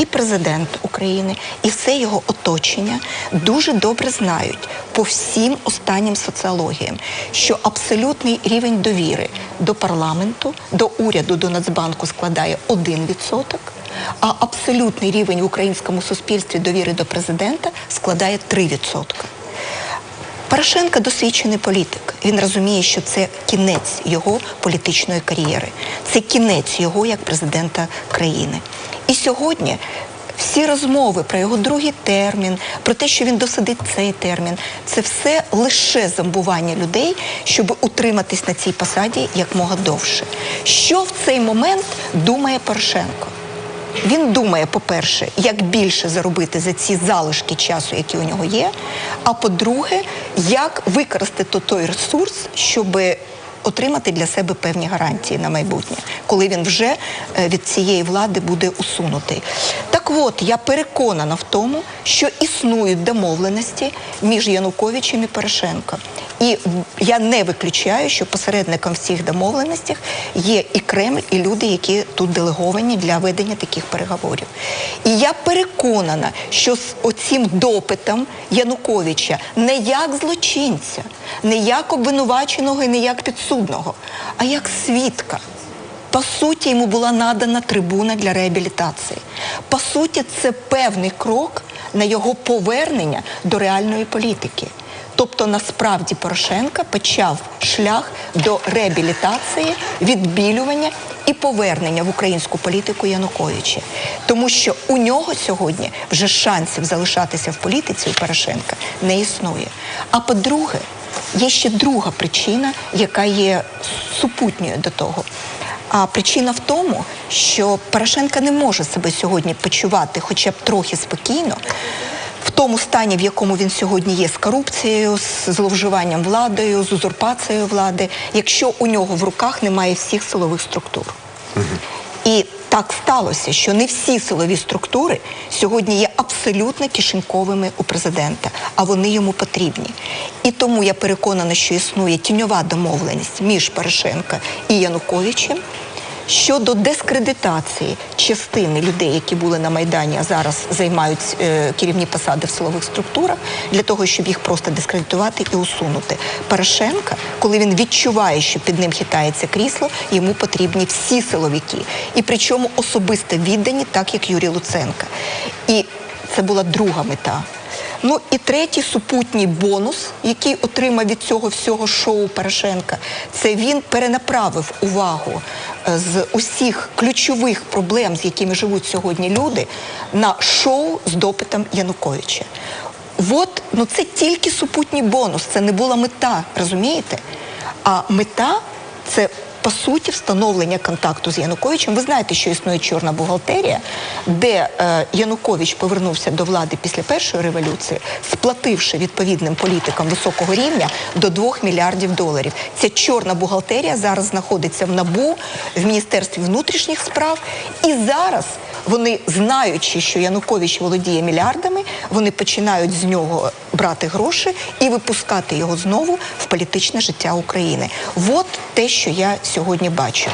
і президент України, і все його оточення дуже добре знають по всім останнім соціологіям, що абсолютний рівень довіри до парламенту, до уряду, до Нацбанку складає 1%, а абсолютний рівень в українському суспільстві довіри до президента складає 3%. Порошенко досвідчений політик. Він розуміє, що це кінець його політичної кар'єри, це кінець його як президента країни. І сьогодні всі розмови про його другий термін, про те, що він досидить цей термін, це все лише замбування людей, щоб утриматись на цій посаді якмога довше. Що в цей момент думає Порошенко? Він думає, по-перше, як більше заробити за ці залишки часу, які у нього є. А по-друге, як використати той ресурс, щоб отримати для себе певні гарантії на майбутнє, коли він вже е, від цієї влади буде усунутий. От я переконана в тому, що існують домовленості між Януковичем і Порошенко. І я не виключаю, що посередником в цих домовленостях є і Кремль, і люди, які тут делеговані для ведення таких переговорів. І я переконана, що з оцим допитом Януковича не як злочинця, не як обвинуваченого і не як підсудного, а як свідка. По суті, йому була надана трибуна для реабілітації. По суті, це певний крок на його повернення до реальної політики. Тобто, насправді Порошенко почав шлях до реабілітації, відбілювання і повернення в українську політику Януковича. Тому що у нього сьогодні вже шансів залишатися в політиці у Порошенка не існує. А по-друге, є ще друга причина, яка є супутньою до того. А причина в тому, що Порошенка не може себе сьогодні почувати хоча б трохи спокійно. В тому стані, в якому він сьогодні є з корупцією, з зловживанням владою, з узурпацією влади, якщо у нього в руках немає всіх силових структур. І так сталося, що не всі силові структури сьогодні є абсолютно кишеньковими у президента, а вони йому потрібні. І тому я переконана, що існує тіньова домовленість між Порошенка і Януковичем щодо дискредитації частини людей, які були на майдані, а зараз займають е, керівні посади в силових структурах, для того, щоб їх просто дискредитувати і усунути. Порошенка, коли він відчуває, що під ним хитається крісло, йому потрібні всі силовики, і причому особисто віддані, так як Юрій Луценка. І це була друга мета. Ну і третій супутній бонус, який отримав від цього всього шоу Порошенка, це він перенаправив увагу е, з усіх ключових проблем, з якими живуть сьогодні люди, на шоу з допитом Януковича. От, ну це тільки супутній бонус, це не була мета, розумієте? А мета це по суті встановлення контакту з Януковичем. Ви знаєте, що існує чорна бухгалтерія, де е, Янукович повернувся до влади після першої революції, сплативши відповідним політикам високого рівня до 2 мільярдів доларів. Ця чорна бухгалтерія зараз знаходиться в НАБУ, в Міністерстві внутрішніх справ, і зараз. Вони, знаючи, що Янукович володіє мільярдами, вони починають з нього брати гроші і випускати його знову в політичне життя України. От те, що я сьогодні бачу.